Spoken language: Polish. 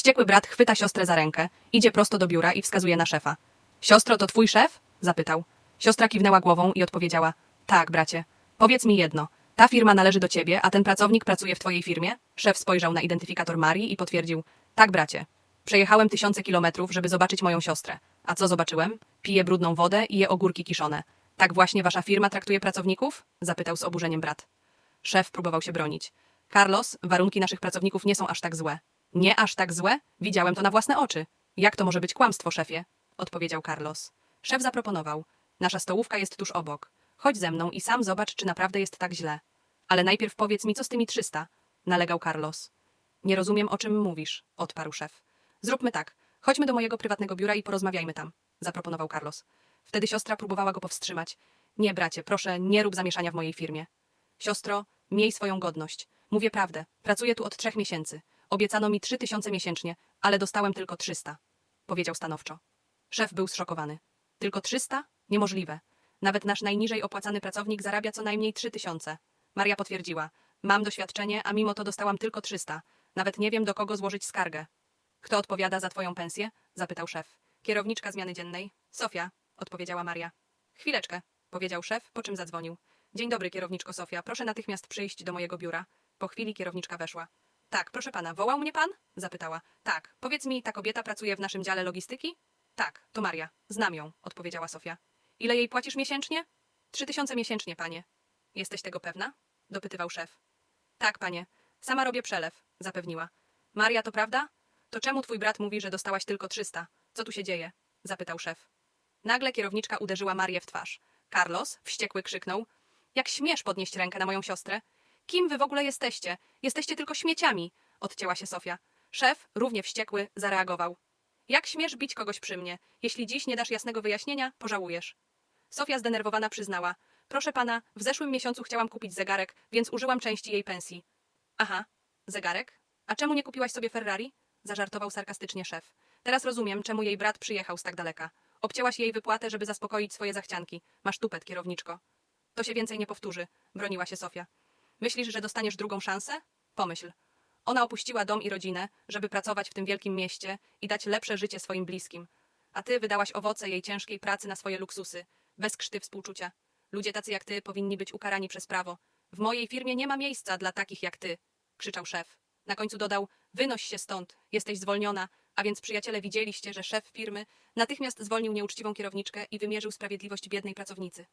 Wściekły brat chwyta siostrę za rękę, idzie prosto do biura i wskazuje na szefa. Siostro, to twój szef? zapytał. Siostra kiwnęła głową i odpowiedziała: Tak, bracie. Powiedz mi jedno. Ta firma należy do ciebie, a ten pracownik pracuje w twojej firmie? Szef spojrzał na identyfikator Marii i potwierdził: Tak, bracie. Przejechałem tysiące kilometrów, żeby zobaczyć moją siostrę. A co zobaczyłem? Pije brudną wodę i je ogórki kiszone. Tak właśnie wasza firma traktuje pracowników? zapytał z oburzeniem brat. Szef próbował się bronić. Carlos, warunki naszych pracowników nie są aż tak złe. Nie aż tak złe? Widziałem to na własne oczy. Jak to może być kłamstwo, szefie? odpowiedział Carlos. Szef zaproponował. Nasza stołówka jest tuż obok. Chodź ze mną i sam zobacz, czy naprawdę jest tak źle. Ale najpierw powiedz mi, co z tymi trzysta? nalegał Carlos. Nie rozumiem, o czym mówisz, odparł szef. Zróbmy tak. Chodźmy do mojego prywatnego biura i porozmawiajmy tam, zaproponował Carlos. Wtedy siostra próbowała go powstrzymać. Nie, bracie, proszę, nie rób zamieszania w mojej firmie. Siostro, miej swoją godność. Mówię prawdę. Pracuję tu od trzech miesięcy. Obiecano mi trzy tysiące miesięcznie, ale dostałem tylko trzysta. Powiedział stanowczo. Szef był zszokowany. Tylko trzysta? Niemożliwe. Nawet nasz najniżej opłacany pracownik zarabia co najmniej trzy tysiące. Maria potwierdziła. Mam doświadczenie, a mimo to dostałam tylko trzysta. Nawet nie wiem, do kogo złożyć skargę. Kto odpowiada za twoją pensję? zapytał szef. Kierowniczka zmiany dziennej. Sofia, odpowiedziała Maria. Chwileczkę, powiedział szef, po czym zadzwonił. Dzień dobry, kierowniczko Sofia. Proszę natychmiast przyjść do mojego biura. Po chwili kierowniczka weszła. Tak, proszę pana, wołał mnie pan? zapytała. Tak. Powiedz mi, ta kobieta pracuje w naszym dziale logistyki? Tak, to Maria. Znam ją, odpowiedziała Sofia. Ile jej płacisz miesięcznie? Trzy tysiące miesięcznie, panie. Jesteś tego pewna? dopytywał szef. Tak, panie. Sama robię przelew, zapewniła. Maria, to prawda? To czemu twój brat mówi, że dostałaś tylko trzysta? Co tu się dzieje? zapytał szef. Nagle kierowniczka uderzyła Marię w twarz. Carlos, wściekły, krzyknął: Jak śmiesz podnieść rękę na moją siostrę? Kim wy w ogóle jesteście? Jesteście tylko śmieciami, odcięła się Sofia. Szef, równie wściekły, zareagował. Jak śmiesz bić kogoś przy mnie? Jeśli dziś nie dasz jasnego wyjaśnienia, pożałujesz. Sofia zdenerwowana przyznała: Proszę pana, w zeszłym miesiącu chciałam kupić zegarek, więc użyłam części jej pensji. Aha, zegarek? A czemu nie kupiłaś sobie Ferrari? Zażartował sarkastycznie szef. Teraz rozumiem, czemu jej brat przyjechał z tak daleka. Obcięłaś jej wypłatę, żeby zaspokoić swoje zachcianki. Masz tupet, kierowniczko. To się więcej nie powtórzy, broniła się Sofia. Myślisz, że dostaniesz drugą szansę? Pomyśl. Ona opuściła dom i rodzinę, żeby pracować w tym wielkim mieście i dać lepsze życie swoim bliskim. A ty wydałaś owoce jej ciężkiej pracy na swoje luksusy, bez krzty współczucia. Ludzie tacy jak ty powinni być ukarani przez prawo. W mojej firmie nie ma miejsca dla takich jak ty, krzyczał szef. Na końcu dodał: Wynoś się stąd, jesteś zwolniona, a więc przyjaciele widzieliście, że szef firmy natychmiast zwolnił nieuczciwą kierowniczkę i wymierzył sprawiedliwość biednej pracownicy.